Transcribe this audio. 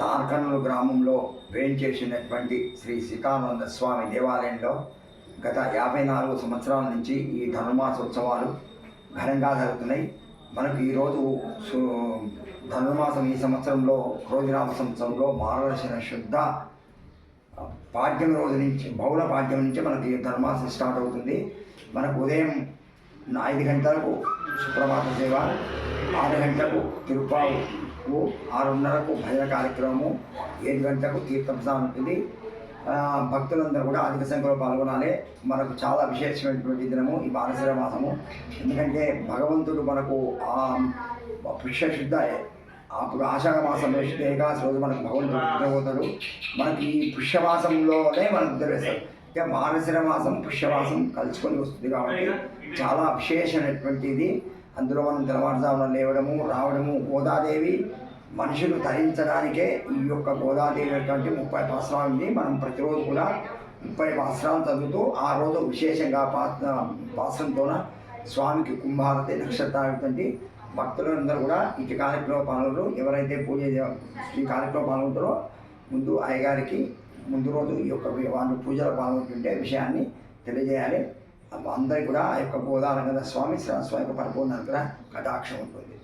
నార్కర్నూలు గ్రామంలో వేంచేసినటువంటి శ్రీ సీతానంద స్వామి దేవాలయంలో గత యాభై నాలుగు సంవత్సరాల నుంచి ఈ ధనుర్మాసోత్సవాలు ఘనంగా జరుగుతున్నాయి. మనకు ఈరోజు ధనుర్మాసం ఈ సంవత్సరంలో రోజునామ సంవత్సరంలో మార్గదర్శన శుద్ధ పాడ్యం రోజు నుంచి బహుళ పాడ్యం నుంచి మనకి ధర్మాసం స్టార్ట్ అవుతుంది. మనకు ఉదయం ఐదు గంటలకు సుప్రభాత సేవ. ఆరు గంటలకు తిరుపావు ఆరున్నరకు భజన కార్యక్రమము. ఏడు గంటలకు తీర్థప్రసాదం ఉంటుంది. భక్తులందరూ కూడా అధిక సంఖ్యలో పాల్గొనాలి. మనకు చాలా విశేషమైనటువంటి దినము ఈ మానసిక మాసము. ఎందుకంటే భగవంతుడు మనకు ఆ పుష్యశుద్ధ అప్పుడు ఆషాఢ మాసంలో శుద్ధ రోజు మనకు భగవంతుడు నిద్రపోతాడు మనకి ఈ పుష్యమాసంలోనే మనకు నిద్రవేస్తాడు అంటే మానసిక మాసం పుష్యమాసం కలుసుకొని వస్తుంది కాబట్టి చాలా విశేషమైనటువంటిది అందులో మనం తెల్లవారుజామున లేవడము రావడము గోదాదేవి మనుషులు తరించడానికే ఈ యొక్క గోదాదేవి అనేటువంటి ముప్పై పాసరాలు ఉంది మనం ప్రతిరోజు కూడా ముప్పై పాసరాలు చదువుతూ ఆ రోజు విశేషంగా పాస పాసరంతోన స్వామికి కుంభారతి నక్షత్రాలటువంటి భక్తులందరూ కూడా ఇటు కార్యక్రమ పాల్గొనరు ఎవరైతే పూజ ఈ కార్యక్రమం పాల్గొంటారో ముందు అయ్యగారికి ముందు రోజు ఈ యొక్క వాళ్ళు పూజలు పాల్గొంటుంటే విషయాన్ని తెలియజేయాలి అందరికీ కూడా ఆ యొక్క గోదానంద స్వామి స్వామి యొక్క పరిపూర్ణ అనుగ్రహ కటాక్షం ఉంటుంది